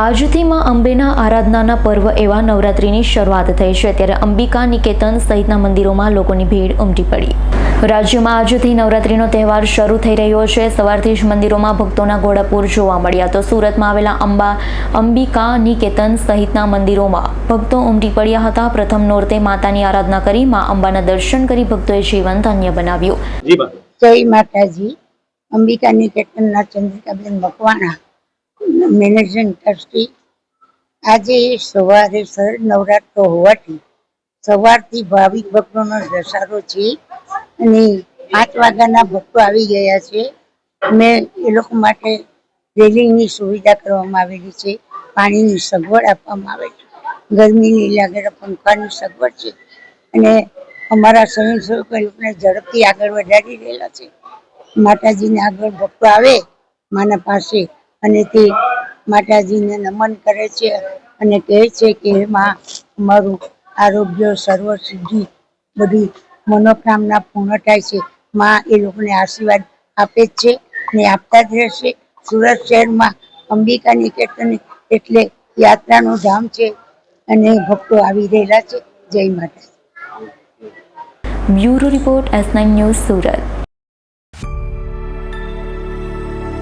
આજથી માં અંબેના આરાધનાના પર્વ એવા નવરાત્રિની શરૂઆત થઈ છે ત્યારે અંબિકા નિકેતન સહિતના મંદિરોમાં લોકોની ભીડ ઉમટી પડી. રાજ્યમાં આજથી નવરાત્રિનો તહેવાર શરૂ થઈ રહ્યો છે. સવારથી જ મંદિરોમાં ભક્તોના ઘોડાપૂર જોવા મળ્યા તો સુરતમાં આવેલા અંબા અંબિકા નિકેતન સહિતના મંદિરોમાં ભક્તો ઉમટી પડ્યા હતા. પ્રથમ નોરતે માતાની આરાધના કરી માં અંબાના દર્શન કરી ભક્તોએ જીવન ધન્ય બનાવ્યું. જય માતાજી. અંબિકા નિકેતનના ચંદ્રિકાબેન મકવાણા. મેનેજિંગ ટ્રસ્ટી આજે સવારે નવરાત્રો હોવાથી સવારથી ભાવિક ભક્તોનો ધસારો છે અને પાંચ વાગ્યાના ભક્તો આવી ગયા છે. મેં એ લોકો માટે રેલિંગની સુવિધા કરવામાં આવેલી છે. પાણીની સગવડ આપવામાં આવે છે. ગરમીની લાગે પંખાની સગવડ છે. અને અમારા સ્વયંસેવકો એ લોકોને ઝડપથી આગળ વધારી રહેલા છે. માતાજીને આગળ ભક્તો આવે, માના પાસે અને તે માતાજીને નમન કરે છે અને કહે છે કે માં, અમારું આરોગ્ય સર્વ સિદ્ધિ બધી મનોકામના પૂર્ણ થાય છે. માં એ લોકોને આશીર્વાદ આપે છે ને આપતા જ રહેશે. સુરત શહેરમાં અંબિકા નિકેતન એટલે યાત્રાનું ધામ છે અને ભક્તો આવી રહેલા છે. જય માતા bureau report S nine news Surat.